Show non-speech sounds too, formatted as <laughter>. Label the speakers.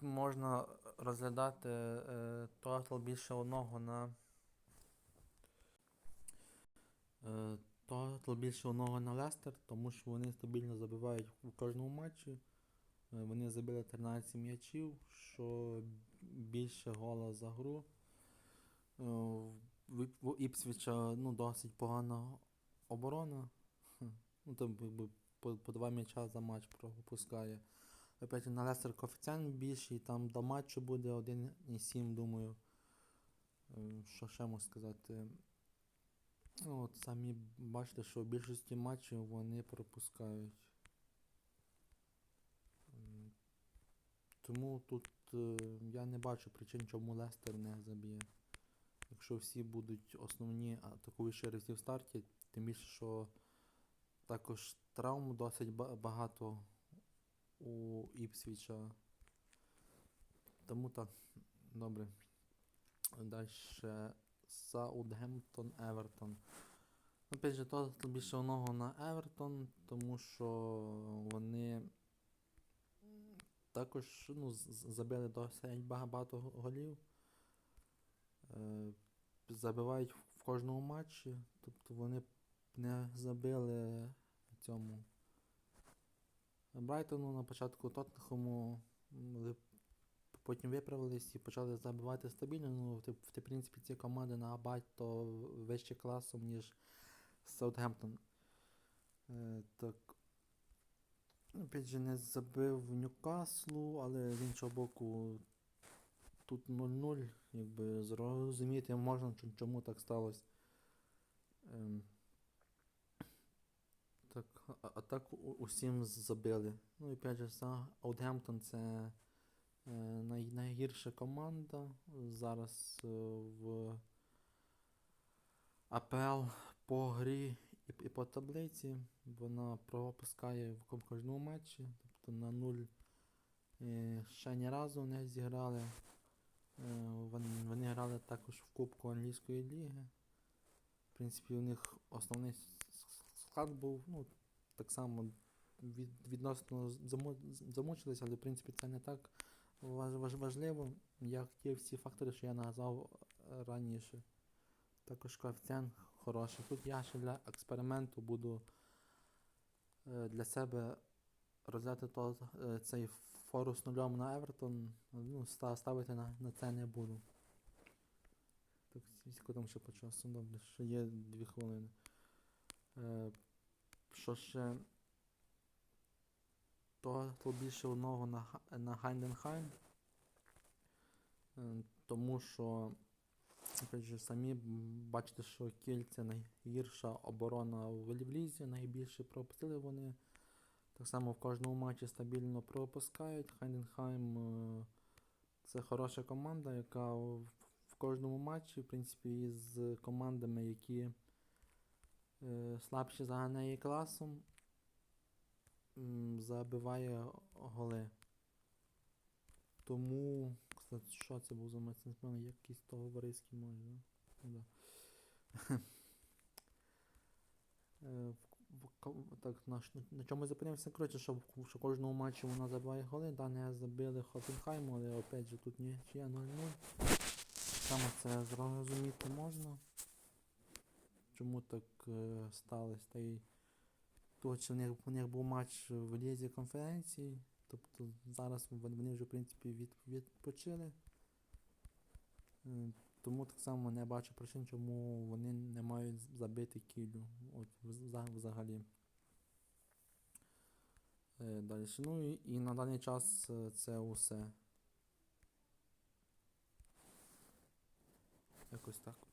Speaker 1: можна розглядати е, тотал більше одного на. Е, тотал більше одного на Лестер, тому що вони стабільно забивають у кожному матчі. Е, Вони забили 13 м'ячів, що більше гола за гру. Е, В в Іпсвіча ну, досить погана оборона. Ну, там по, по два м'яча за матч пропускає. Опять на Лестер коефіцієнт більший, там до матчу буде 1,7, думаю. Е, Що ще можу сказати? Ну, от самі бачите, що в більшості матчів вони пропускають. Тому тут е, я не бачу причин, чому Лестер не заб'є. Якщо всі будуть основні атакуючі разі в старті, тим більше, що також травм досить ба- багато у Іпсвіча. Тому так, добре. Далі Саутгемптон, Евертон. Опять же, то більше одного на Евертон, тому що вони також ну, забили досить багато голів. Е, Забивають в кожному матчі. Тобто вони не забили цьому Брайтону на початку але потім виправились і почали забивати стабільно. Ну, в, принципі, ці команди набагато вище класом, ніж Саутгемптон. Е, так. Опять же, не забив Ньюкаслу, але з іншого боку, тут 0-0, якби зрозуміти можна, чому так сталося. Так, а, так усім забили. Ну і опять же, Саутгемптон це е, най, найгірша команда зараз е, в АПЛ по грі і, і по таблиці. Вона пропускає в ко- кожному матчі, тобто на нуль е, ще ні разу не зіграли. Вони, вони грали також в Кубку англійської ліги. В принципі, у них основний склад був, ну, так само від, відносно замучились, але в принципі це не так важ, важ, важливо, як ті всі фактори, що я назвав е, раніше. Також коефіцієнт хороший. Тут я ще для експерименту буду е, для себе розглядати то, е, цей форус нульом на Евертон. Ну, ста- ставити на, на це не буду. Так, там ще по часу? Добре, ще є дві хвилини. Е, що ще? То, то більше одного на, на Гайнденхайм. Е, тому що, же, самі бачите, що Кіль це найгірша оборона в Лівлізі, найбільше пропустили вони. Так само в кожному матчі стабільно пропускають. Хайденхайм е, це хороша команда, яка в кожному матчі, в принципі, із командами, які е, слабші за неї класом, забиває голи. Тому, кстати, що це був за напевно, якийсь матч, да? Ну, да. <laughs> Так, на, на чому зупинився? Коротше, що, що кожному матчі вона забиває голи, да, не забили Хофенхайму, але опять же тут нічия 0-0. Саме це зрозуміти можна. Чому так е, сталося? Та й то, що в них, у них був матч в лізі конференції, тобто зараз вони вже в принципі від, відпочили. Е, Тому так само не бачу причин, чому вони не мають забити кілю. От взагалі. Е, Далі. Ну і, і на даний час це усе. Якось так.